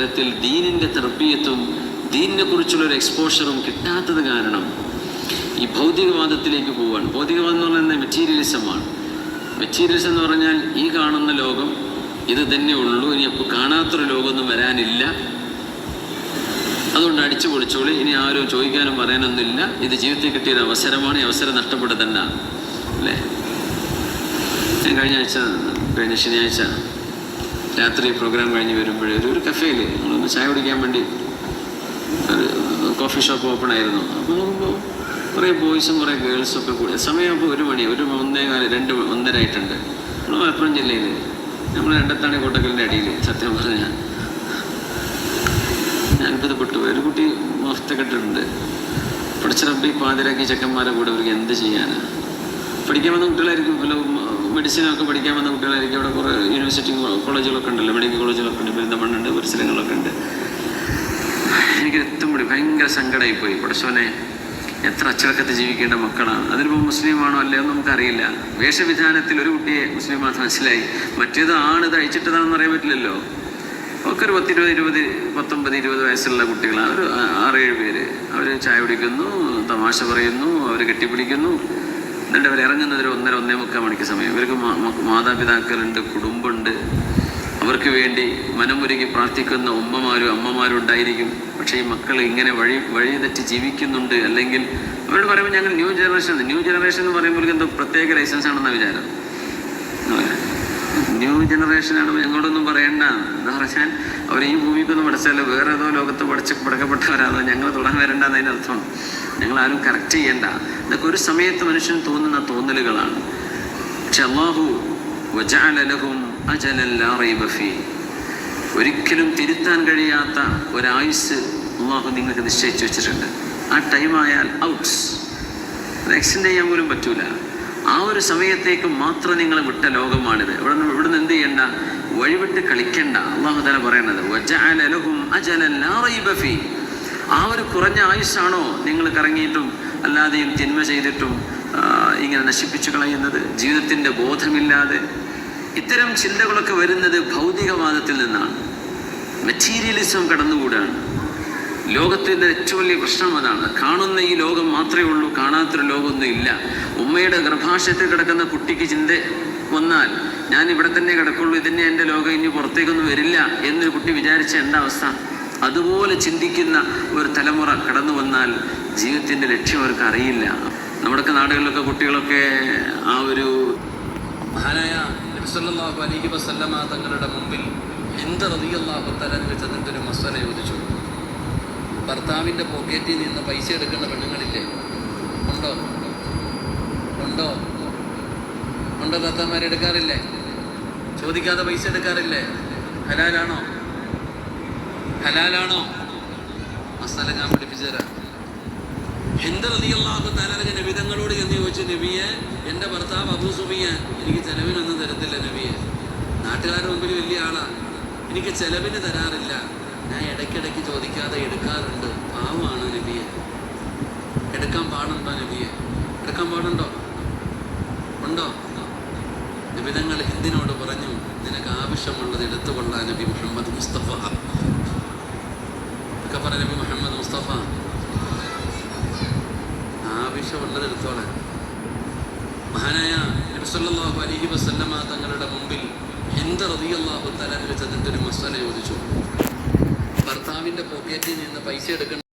തരത്തിൽ ദീനിന്റെ തർബീയത്തും ദീനിനെ കുറിച്ചുള്ള ഒരു എക്സ്പോഷറും കിട്ടാത്തത് കാരണം ഈ ഭൗതികവാദത്തിലേക്ക് പോവാണ്. ഭൗതികവാദം എന്ന് പറയുന്നത് മെറ്റീരിയലിസമാണ് മെറ്റീരിയലിസം എന്ന് പറഞ്ഞാൽ ഈ കാണുന്ന ലോകം ഇത് തന്നെ ഉള്ളൂ. ഇനി അപ്പോൾ കാണാത്തൊരു ലോകമൊന്നും വരാനില്ല. അതുകൊണ്ട് അടിച്ചു പൊളിച്ചോളി. ഇനി ആരും ചോദിക്കാനും പറയാനൊന്നുമില്ല. ഇത് ജീവിതത്തിൽ കിട്ടിയൊരു അവസരമാണ്. ഈ അവസരം നഷ്ടപ്പെടുക തന്നെ അല്ലേ? ഞാൻ കഴിഞ്ഞ ആഴ്ച കഴിഞ്ഞ ശനിയാഴ്ച രാത്രി പ്രോഗ്രാം കഴിഞ്ഞ് വരുമ്പോഴേ ഒരു കഫേയിൽ നമ്മളൊന്ന് ചായ കുടിക്കാൻ വേണ്ടി ഒരു കോഫി ഷോപ്പ് ഓപ്പൺ ആയിരുന്നു. അപ്പോൾ നോക്കുമ്പോൾ കുറേ ബോയ്സും കുറേ ഗേൾസും ഒക്കെ കൂടി സമയം അപ്പോൾ ഒരു മണി ഒരു ഒന്നേ കാൽ രണ്ട് ഒന്നര ആയിട്ടുണ്ട്. നമ്മൾ മലപ്പുറം ജില്ലയിൽ നമ്മൾ രണ്ടത്താണി കോട്ടക്കലിന്റെ അടിയിൽ സത്യം പറഞ്ഞാൽ ഞാൻ അത്ഭുതപ്പെട്ടു ഒരു കുട്ടി മൊത്തക്കെട്ടിട്ടുണ്ട്. പഠിച്ച റബ്ബി പാതിരാക്കി ചെക്കന്മാരെ കൂടെ അവർക്ക് എന്ത് ചെയ്യാനാണ് പഠിക്കാൻ വന്ന കുട്ടികളായിരിക്കും. മെഡിസിനൊക്കെ പഠിക്കാൻ വന്ന കുട്ടികളായിരിക്കും. അവിടെ കുറേ യൂണിവേഴ്സിറ്റി കോളേജുകളൊക്കെ ഉണ്ടല്ലോ. മെഡിക്കൽ കോളേജുകളൊക്കെ ഉണ്ട്. പെരിന്തമണ്ണുണ്ട് പരിസരങ്ങളൊക്കെ ഉണ്ട്. എനിക്ക് എത്തുമ്പോഴേ ഭയങ്കര സങ്കടമായി പോയി പഠിച്ചവനെ എത്ര അച്ചടക്കത്തിൽ ജീവിക്കേണ്ട മക്കളാണ്. അതിനിപ്പോൾ മുസ്ലിമാണോ അല്ലയോ നമുക്കറിയില്ല. വേഷവിധാനത്തിൽ ഒരു കുട്ടിയെ മുസ്ലിമാണെന്ന് മനസ്സിലായി. മറ്റേത് ആണ് ഇത് അയച്ചിട്ടതാണെന്ന് അറിയാൻ പറ്റില്ലല്ലോ. ഒക്കെ ഒരു പത്തിരുപത് ഇരുപത് പത്തൊമ്പത് ഇരുപത് വയസ്സുള്ള കുട്ടികളാണ്. ഒരു ആറേഴ് പേര്. അവർ ചായ കുടിക്കുന്നു തമാശ പറയുന്നു അവർ കെട്ടിപ്പിടിക്കുന്നു. എന്നിട്ട് അവർ ഇറങ്ങുന്നത് ഒരു ഒന്നര ഒന്നേ മുക്കാൽ മണിക്ക് സമയം. ഇവർക്ക് മാതാപിതാക്കളുണ്ട് കുടുംബമുണ്ട്. അവർക്ക് വേണ്ടി മനമുരുകി പ്രാർത്ഥിക്കുന്ന ഉമ്മമാരും അമ്മമാരും ഉണ്ടായിരിക്കും. പക്ഷേ ഈ മക്കൾ ഇങ്ങനെ വഴി വഴി തെറ്റി ജീവിക്കുന്നുണ്ട്. അല്ലെങ്കിൽ അവരോട് പറയുമ്പോൾ ഞങ്ങൾ ന്യൂ ജനറേഷൻ ന്യൂ ജനറേഷൻ എന്ന് പറയുമ്പോൾ എന്തോ പ്രത്യേക ലൈസൻസ് ആണെന്ന വിചാരം. ന്യൂ ജനറേഷനാണ് ഞങ്ങളോടൊന്നും പറയണ്ട. എന്ന് പറഞ്ഞാൽ അവർ ഈ ഭൂമിക്കൊന്നും പഠിച്ചാലോ വേറെ ഏതോ ലോകത്ത് പഠിച്ച് പഠിക്കപ്പെട്ടവരാണോ ഞങ്ങൾ തുടർന്ന് വരണ്ട എന്നതിന് അർത്ഥം. ഞങ്ങൾ ആരും കറക്റ്റ് ചെയ്യേണ്ട. ഇതൊക്കെ ഒരു സമയത്ത് മനുഷ്യന് തോന്നുന്ന തോന്നലുകളാണ്. ഒരിക്കലും തിരുത്താൻ കഴിയാത്ത ഒരായുസ് അള്ളാഹു നിങ്ങൾക്ക് നിശ്ചയിച്ചു വെച്ചിട്ടുണ്ട്. ആ ടൈം ആയാൽ ഔട്ട്സ്. അത് എക്സ്റ്റെൻഡ് ചെയ്യാൻ പോലും പറ്റൂല. ആ ഒരു സമയത്തേക്ക് മാത്രം നിങ്ങൾ വിട്ട ലോകമാണിത്. ഇവിടെ ഇവിടുന്ന് എന്ത് ചെയ്യണ്ട? വഴിവിട്ട് കളിക്കണ്ട. അള്ളാഹു തല പറയണത്. ആ ഒരു കുറഞ്ഞ ആയുസ്സാണോ നിങ്ങൾ കറങ്ങിയിട്ടും അല്ലാതെയും തിന്മ ചെയ്തിട്ടും ഇങ്ങനെ നശിപ്പിച്ചു കളയുന്നത്? ജീവിതത്തിന്റെ ബോധമില്ലാതെ. ഇത്തരം ചിന്തകളൊക്കെ വരുന്നത് ഭൗതികവാദത്തിൽ നിന്നാണ്. മെറ്റീരിയലിസം കടന്നുകൂടാണ്. ലോകത്തിന്റെ ഏറ്റവും വലിയ പ്രശ്നം അതാണ്. കാണുന്ന ഈ ലോകം മാത്രമേ ഉള്ളൂ കാണാത്തൊരു ലോകമൊന്നും ഇല്ല. ഉമ്മയുടെ ഗർഭാശയത്തിൽ കിടക്കുന്ന കുട്ടിക്ക് ചിന്ത വന്നാൽ ഞാൻ ഇവിടെ തന്നെ കിടക്കുള്ളൂ ഇതിനെ എന്റെ ലോകം ഇനി പുറത്തേക്കൊന്നും വരില്ല എന്നൊരു കുട്ടി വിചാരിച്ച എന്താ അവസ്ഥ? അതുപോലെ ചിന്തിക്കുന്ന ഒരു തലമുറ കടന്നു വന്നാൽ ജീവിതത്തിന്റെ ലക്ഷ്യം അവർക്ക് അറിയില്ല. നമ്മുടെ നാടുകളിലൊക്കെ കുട്ടികളൊക്കെ ആ ഒരു മഹാനായ നബിസല്ലാഹു അലൈഹി വസല്ലമ തങ്ങളുടെ മുമ്പിൽ എന്ത് റതിയുള്ള തലങ്ങൾ ചെന്നിട്ടൊരു മസാല ഭർത്താവിന്റെ പോക്കറ്റിൽ നിന്ന് പൈസ എടുക്കുന്ന പെണ്ണുങ്ങളില്ലേ? ഉണ്ടോ? ഉണ്ടോ? ഉണ്ടോ ഭർത്താമാരെ എടുക്കാറില്ലേ? ചോദിക്കാതെ പൈസ എടുക്കാറില്ലേ? ഹലാലാണോ? ഹലാലാണോ? മസാല ഞാൻ പഠിപ്പിച്ചു തരാം. എന്ത് റളിയല്ലാഹു തആല നബിതങ്ങളോട് എന്ന് ചോദിച്ചു നബിയെ എന്റെ ഭർത്താവ് അബൂ സുബിയ എനിക്ക് ചെലവിനൊന്നും തരത്തില്ല നബിയെ. നാട്ടുകാരുടെ മുമ്പിൽ വലിയ ആളാണ് എനിക്ക് ചെലവിന് തരാറില്ല. ഞാൻ ഇടയ്ക്കിടയ്ക്ക് ചോദിക്കാതെ എടുക്കാറുണ്ട്. പാവമാണ് നബിയെ. എടുക്കാൻ പാടുണ്ടോ നബിയെ? എടുക്കാൻ പാടുണ്ടോ? ഉണ്ടോ? നിബിധങ്ങൾ ഹിന്ദിനോട് പറഞ്ഞു? നിനക്ക് ആവശ്യമുള്ളത് എടുത്തുകൊള്ളാൻ നബി മുഹമ്മദ് മുസ്തഫ. ഒക്കെ പറ നബി മുഹമ്മദ് മുസ്തഫ. ആവശ്യമുള്ളത് എടുത്തോളാൻ. മഹാനായ നബിസല്ലാഹു അലൈഹി വസല്ലമ തങ്ങളുടെ മുമ്പിൽ ഹിന്ദ റളിയല്ലാഹു തആല ചെന്നിട്ടൊരു മസാല ചോദിച്ചു. ഭർത്താവിന്റെ പോക്കറ്റിൽ നിന്ന് പൈസ എടുക്കണം